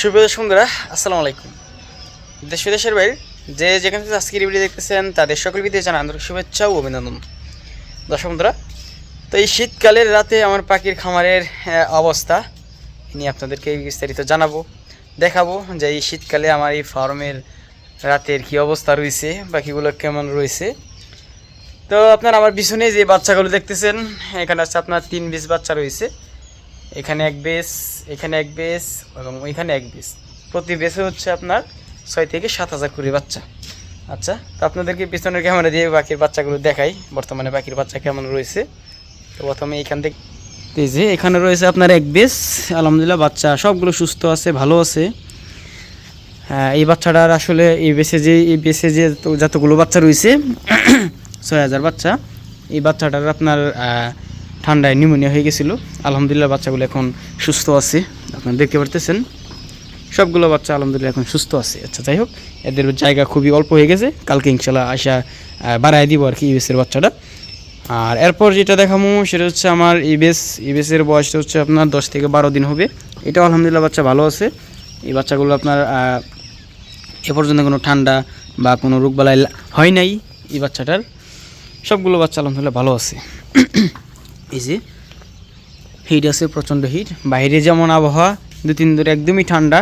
সুপ্রিয় সুন্দরা আসসালামু আলাইকুম। দেশ বিদেশের বাইরে যে যেখান থেকে আজকের ভিডিও দেখতেছেন, তাদের সকল বিদেশ জানা আন্তরিক শুভেচ্ছা ও অভিনন্দন। দর্শক বন্ধুরা, তো এই শীতকালের রাতে আমার পাখির খামারের অবস্থা নিয়ে আপনাদেরকে বিস্তারিত জানাব, দেখাবো যে এই শীতকালে আমার এই ফার্মের রাতের কি অবস্থা রয়েছে, পাখিগুলো কেমন রয়েছে। তো আপনার আমার পিছনে যে বাচ্চাগুলো দেখতেছেন, এখানে আছে আপনার তিন বিশ বাচ্চা রয়েছে। এখানে এক বেস, এখানে এক বেস এবং ওইখানে এক বেস। প্রতি বেসে হচ্ছে আপনার ছয় থেকে সাত হাজার কুড়ি বাচ্চা। আচ্ছা তো আপনাদেরকে পিছনের ক্যামেরা দিয়ে বাকির বাচ্চাগুলো দেখাই, বর্তমানে বাকির বাচ্চা কেমন রয়েছে। তো প্রথমে এখান থেকে যে এখানে রয়েছে আপনার এক বেস, আলহামদুলিল্লাহ বাচ্চা সবগুলো সুস্থ আছে, ভালো আছে। হ্যাঁ এই বাচ্চাটার আসলে এই বেসে যে, এই বেসে যে যতগুলো বাচ্চা রয়েছে, ছয় হাজার বাচ্চা, এই বাচ্চাটার আপনার ঠান্ডায় নিউমোনিয়া হয়ে গেছিল। আলহামদুলিল্লাহ বাচ্চাগুলো এখন সুস্থ আছে। আপনারা দেখতে পারতেছেন। সবগুলো বাচ্চা আলহামদুলিল্লাহ এখন সুস্থ আছে। আচ্ছা যাই হোক, এদের জায়গা খুবই অল্প হয়ে গেছে। কালকে ইনশাল্লাহ আসা বাড়ায় দিব আর কি ইবেসের বাচ্চাটা। আর এরপর যেটা দেখাবো সেটা হচ্ছে আমার ইবেস ইবেসের বয়সটা হচ্ছে আপনার দশ থেকে বারো দিন হবে। এটাও আলহামদুলিল্লাহ বাচ্চা ভালো আছে। এই বাচ্চাগুলো আপনার এ পর্যন্ত কোনো ঠান্ডা বা কোনো রোগবালাই হয় নাই এই বাচ্চাটার। সবগুলো বাচ্চা আলহামদুলিল্লাহ ভালো আছে। এই যে হিট আছে, প্রচণ্ড হিট বাইরে যেমন আবহাওয়া দু তিন ধরে একদমই ঠান্ডা।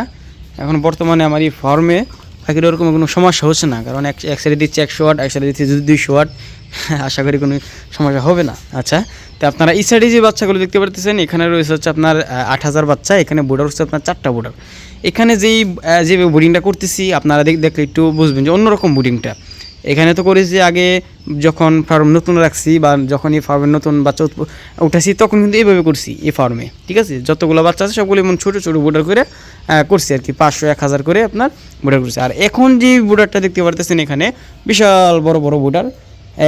এখন বর্তমানে আমার এই ফর্মে পাখির ওরকম কোনো সমস্যা হচ্ছে না, কারণ এক এক সাইডে দিচ্ছে একশো ওয়াট এক সাইডে দিচ্ছে দুইশো ওয়াট আশা করি কোনো সমস্যা হবে না। আচ্ছা তো আপনারা এই সাইডে যে বাচ্চাগুলো দেখতে পারতেছেন, এখানে রয়েছে হচ্ছে আপনার আট হাজার বাচ্চা, এখানে বোর্ডার হচ্ছে আপনার চারটা বোর্ডার এখানে যেই যে বোর্ডিংটা করতেছি, আপনারা দেখ দেখলে একটু বুঝবেন যে অন্যরকম বোর্ডিংটা এখানে তো করেছি আগে যখন ফার্ম নতুন রাখছি বা যখন এই ফার্মের নতুন বাচ্চা উঠেছি, তখন কিন্তু এইভাবে করছি এই ফার্মে ঠিক আছে? যতগুলো বাচ্চা আছে সবগুলো এমন ছোটো ছোটো বোর্ডার করে করছি আর কি পাঁচশো, এক হাজার করে আপনার বোর্ডার করছি। আর এখন যে বোর্ডারটা দেখতে পারতেছেন এখানে, বিশাল বড় বড় বোর্ডার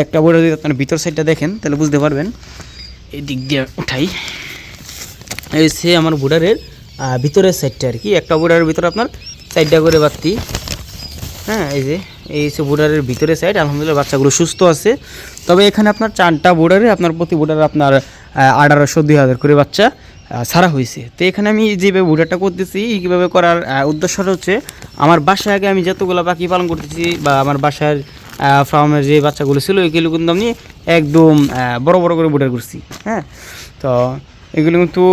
একটা বোর্ডার যদি আপনার ভিতর সাইডটা দেখেন, তাহলে বুঝতে পারবেন। এই দিক দিয়ে উঠাই। এই সে আমার বোর্ডারের ভিতরের সাইডটা আর কি একটা বোর্ডারের ভিতরে আপনার সাইডটা করে বাড়তি হ্যাঁ এই যে, এই সে বোর্ডারের ভিতরে সাইড আলহামদুলিল্লাহ বাচ্চাগুলো সুস্থ আছে। তবে এখানে আপনার চারটা বোর্ডারে, আপনার প্রতি বোর্ডারে আপনার আঠারোশো দুই হাজার করে বাচ্চা ছাড়া হয়েছে। তো এখানে আমি যেভাবে বোর্ডারটা করতেছি কীভাবে করার উদ্দেশ্যটা হচ্ছে, আমার বাসায় আগে আমি যতগুলো পাখি পালন করতেছি, বা আমার বাসার ফার্মের যে বাচ্চাগুলো ছিল, এগুলো কিন্তু আমি একদম বড় বড় করে বোর্ডার করছি হ্যাঁ। তো এগুলো কিন্তু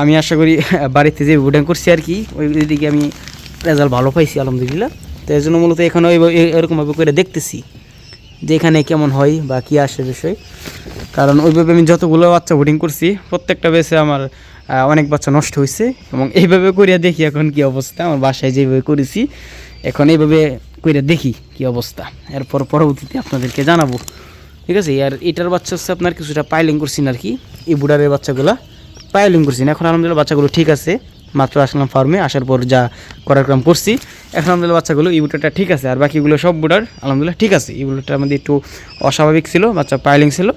আমি আশা করি, বাড়িতে যে বোর্ডিং করছি আর কি, ওই দিকে আমি রেজাল্ট ভালো পাইছি, আলহামদুলিল্লাহ। তো এই জন্য মূলত এখানে এরকমভাবে করে দেখতেছি যে এখানে কেমন হয় বা কী আসে বিষয়। কারণ ওইভাবে আমি যতগুলো বাচ্চা বোর্ডিং করছি, প্রত্যেকটা বেসে আমার অনেক বাচ্চা নষ্ট হয়েছে এবং এইভাবে করিয়া দেখি এখন কি অবস্থা। আমার বাসায় যেভাবে করেছি, এখন এইভাবে করিয়া দেখি কি অবস্থা। এরপর পরবর্তীতে আপনাদেরকে জানাব। ঠিক আছে? আর এটার বাচ্চা হচ্ছে আপনার কিছুটা পাইলিং করছি না আর কি এই বুডারের বাচ্চাগুলো পাইলিং করছি না। এখন আলহামদুলিল্লাহ বাচ্চাগুলো ঠিক আছে। মাত্র আসলাম ফার্মে আসার পর যা করার ক্রম করছি। এখন আলহামদুলিল্লাহ বাচ্চাগুলো এই বুটারটা ঠিক আছে, আর বাকিগুলো সব বুটার আলহামদুলিল্লাহ ঠিক আছে। এই বুটারটা আমাদের একটু অস্বাভাবিক ছিল, বাচ্চা পাইলিং ছিল।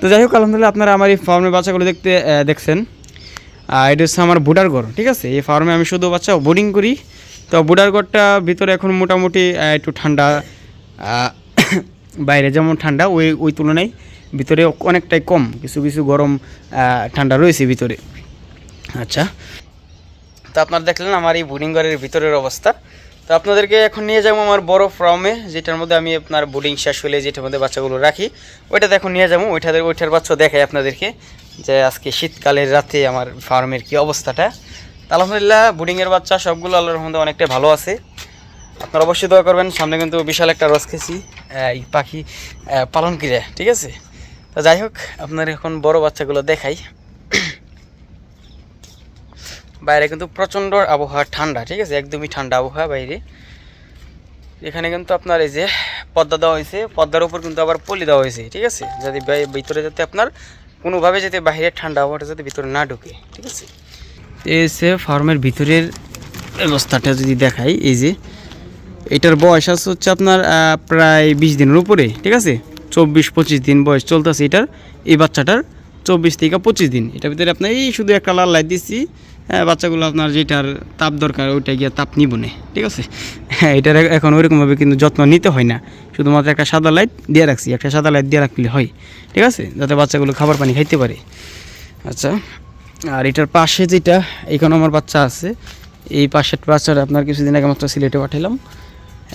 তো যাই হোক, আলহামদুলিল্লাহ আপনারা আমার এই ফার্মের বাচ্চাগুলো দেখতে দেখছেন। এটা হচ্ছে আমার বুডার ঘর, ঠিক আছে? এই ফার্মে আমি শুধু বাচ্চা বোর্ডিং করি। তো বুডার ঘরটা ভিতরে এখন মোটামুটি একটু ঠান্ডা বাইরে যেমন ঠান্ডা, ওই ওই তুলনায় ভিতরে অনেকটাই কম। কিছু কিছু গরম ঠান্ডা রয়েছে ভিতরে। আচ্ছা। তো আপনারা দেখলেন আমার এই বোর্ডিং ঘরের ভিতরের অবস্থা। তো আপনাদেরকে এখন নিয়ে যাব আমার বড় ফার্মে যেটার মধ্যে আমি আপনার বোর্ডিং শেষ হলে যেটার মধ্যে বাচ্চাগুলো রাখি, ওইটাতে এখন নিয়ে যাব। ওইটাতে ওইটার বাচ্চা দেখাই আপনাদেরকে যে আজকে শীতকালের রাতে আমার ফার্মের কি অবস্থাটা। আলহামদুলিল্লাহ বোর্ডিংয়ের বাচ্চা সবগুলো আল্লাহর মধ্যে অনেকটাই ভালো আছে। আপনারা অবশ্যই দোয়া করবেন, সামনে কিন্তু বিশাল একটা রস খেয়েছি এই পাখি পালন করে ঠিক আছে? তো যাই হোক, আপনার এখন বড় বাচ্চাগুলো দেখাই। বাইরে কিন্তু প্রচণ্ড আবহাওয়া ঠান্ডা, ঠিক আছে? একদমই ঠান্ডা আবহাওয়া বাইরে। এখানে কিন্তু আপনার এই যে পদ্মা দেওয়া হয়েছে, পদ্মার উপর কিন্তু আবার পলি দেওয়া হয়েছে, ঠিক আছে? যাতে ভিতরে যাতে আপনার কোনোভাবে যাতে বাইরের ঠান্ডা আবহাওয়াটা যাতে ভিতরে না ঢুকে, ঠিক আছে? এসে ফার্মের ভিতরের অবস্থাটা যদি দেখাই, এই যে এটার বয়স আছে হচ্ছে আপনার প্রায় বিশ দিনের উপরে, ঠিক আছে? চব্বিশ, পঁচিশ দিন বয়স চলতেছে এটার, এই বাচ্চাটার চব্বিশ থেকে পঁচিশ দিন। এটার ভিতরে আপনার এই শুধু একটা লাল লাইট দিচ্ছি বাচ্চাগুলো আপনার যেটার তাপ দরকার ওইটা গিয়ে তাপ নিব না, ঠিক আছে? হ্যাঁ এটার এখন ওইরকমভাবে কিন্তু যত্ন নিতে হয় না। শুধুমাত্র একটা সাদা লাইট দিয়ে রাখছি, একটা সাদা লাইট দিয়ে রাখলে হয়, ঠিক আছে? যাতে বাচ্চাগুলো খাবার পানি খাইতে পারে। আচ্ছা আর এটার পাশে যেটা এখানে আমার বাচ্চা আছে। এই পাশের বাচ্চাটা আপনার কিছুদিন আগে মাত্র সিলেটে পাঠালাম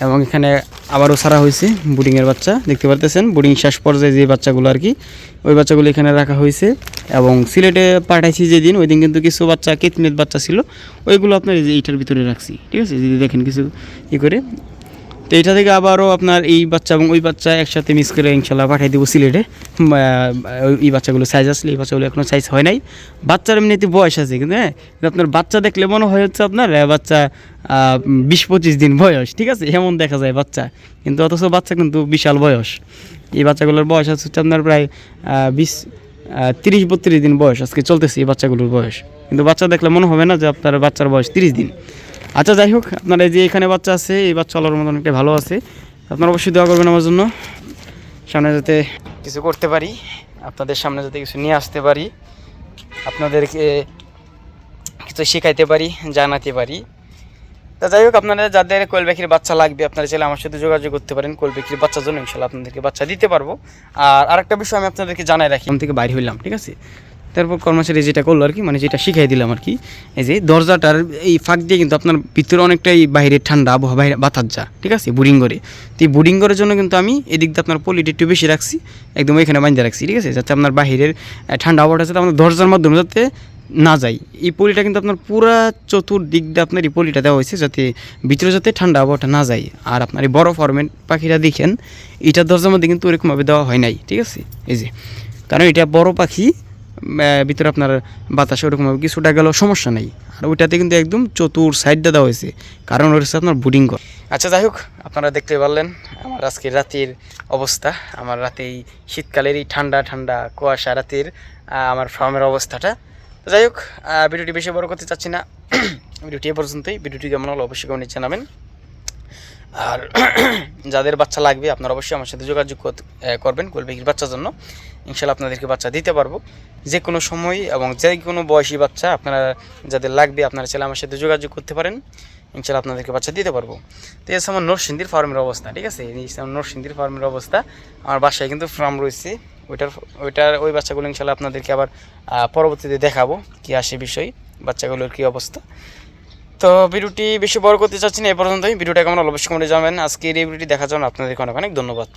এবং এখানে আবারও ছাড়া হয়েছে বুডিংয়ের বাচ্চা। দেখতে পারতেছেন বুডিং শেষ পর্যায়ে যে বাচ্চাগুলো আর কি, ওই বাচ্চাগুলো এখানে রাখা হয়েছে। এবং সিলেটে পাঠাইছি যেদিন ওই দিন কিন্তু কিছু বাচ্চা কেতমেত বাচ্চা ছিল, ওইগুলো আপনার এইটার ভিতরে রাখছি। ঠিক আছে, যদি দেখেন কিছু ই করে। তো এটা থেকে আবারও আপনার এই বাচ্চা এবং ওই বাচ্চা একসাথে মিক্স করে ইনশাল্লাহ পাঠিয়ে দেবো সিলেটে। এই বাচ্চাগুলো সাইজ আসলে এই বাচ্চাগুলো এখনও সাইজ হয় নাই। বাচ্চার এমনিতে বয়স আছে কিন্তু হ্যাঁ? আপনার বাচ্চা দেখলে মনে হয় হচ্ছে আপনার বাচ্চা বিশ পঁচিশ দিন বয়স, ঠিক আছে? এমন দেখা যায় বাচ্চা। কিন্তু অথচ বাচ্চা কিন্তু বিশাল বয়স। এই বাচ্চাগুলোর বয়স আছে হচ্ছে আপনার প্রায় বিশ তিরিশ বত্রিশ দিন বয়স আজকে চলতেছে এই বাচ্চাগুলোর বয়স। কিন্তু বাচ্চা দেখলে মনে হবে না যে আপনার বাচ্চার বয়স তিরিশ দিন। আচ্ছা যাই হোক, আপনার এই যে এখানে বাচ্চা আছে, এই বাচ্চা আলোর মতন অনেকটা ভালো আছে। আপনারা অবশ্যই দোয়া করবেন আমার জন্য। সামনে যাতে কিছু করতে পারি, আপনাদের সামনে যাতে কিছু নিয়ে আসতে পারি, আপনাদেরকে কিছু শেখাইতে পারি, জানাতে পারি। তা যাই হোক, আপনারা যাদের কোয়েল পাখির বাচ্চা লাগবে, আপনারা চাইলে আমার সাথে যোগাযোগ করতে পারেন, কোয়েল পাখির বাচ্চার জন্য ইনশাল্লাহ আপনাদেরকে বাচ্চা দিতে পারব। আর আরেকটা বিষয় আমি আপনাদেরকে জানাই রাখি আমি থেকে বাইরে হইলাম, ঠিক আছে? তারপর কর্মচারী যেটা করল আর কি মানে যেটা শিখাই দিলাম আর কি, এই যে দরজাটার এই ফাঁক দিয়ে কিন্তু আপনার ভিতরে অনেকটাই বাইরে ঠান্ডা আবহাওয়া, বাইরে বাতাস যা, ঠিক আছে, বোরিং করে। তো এই বোরিং করার জন্য কিন্তু আমি এদিক দিয়ে আপনার পলিটা একটু বেশি রাখছি, একদম এখানে বাঁধে রাখছি, ঠিক আছে, যাতে আপনার বাহিরের ঠান্ডা আবহাওয়াটা যাতে আপনার দরজার মাধ্যমে যাতে না যায়। এই পলিটা কিন্তু আপনার পুরা চতুর্দিক দিয়ে আপনার এই পলিটা দেওয়া হয়েছে যাতে ভিতরে যাতে ঠান্ডা আবহাওয়াটা না যায়। আর আপনার এই বড় ফরমেট পাখিরা দেখেন, এটা দরজার মধ্যে কিন্তু ওরকমভাবে দেওয়া হয় নাই, ঠিক আছে, এই যে। কারণ এটা বড় পাখি ভিতরে আপনার বাতাসে ওরকমভাবে কিছুটা গেলেও সমস্যা নেই। আর ওইটাতে কিন্তু একদম চতুর সাইডটা দেওয়া হয়েছে। কারণ হচ্ছে আপনার বুডিং কর আচ্ছা যাই হোক, আপনারা দেখতে পারলেন আমার আজকে রাতের অবস্থা। আমার রাতে এই শীতকালের এই ঠান্ডা ঠান্ডা কুয়াশা রাতের আমার ফার্মের অবস্থাটা। যাই হোক ভিডিওটি বেশি বড় করতে চাচ্ছি না। ভিডিওটি এ পর্যন্তই। ভিডিওটি কেমন হলো অবশ্যই কমেন্টে জানাবেন। আর যাদের বাচ্চা লাগবে, আপনারা অবশ্যই আমার সাথে যোগাযোগ করবেন কোলবেকির বাচ্চার জন্য। ইনশাল্লাহ আপনাদেরকে বাচ্চা দিতে পারব। যে কোনো সময় এবং যে কোনো বয়সী বাচ্চা আপনারা যাদের লাগবে, আপনারা ছেলে আমার সাথে যোগাযোগ করতে পারেন। ইনশাল্লাহ আপনাদেরকে বাচ্চা দিতে পারব। তো হচ্ছে আমার নরসিংদীর ফার্মের অবস্থা, ঠিক আছে? এই আমার নরসিংদীর ফার্মের অবস্থা। আমার বাসায় কিন্তু ফার্ম রয়েছে। ওইটার ওইটার ওই বাচ্চাগুলো ইনশাল্লাহ আপনাদেরকে আবার পরবর্তীতে দেখাবো কী আসে বিষয়, বাচ্চাগুলোর কী অবস্থা। তো ভিডিওটি বেশি বড় করতে চাচ্ছি না, এ পর্যন্তই। ভিডিওটা কেমন অবশ্যই কমেন্টে জানাবেন আজকের এই ভিডিওটি দেখার জন্য আপনাদেরকে অনেক অনেক ধন্যবাদ।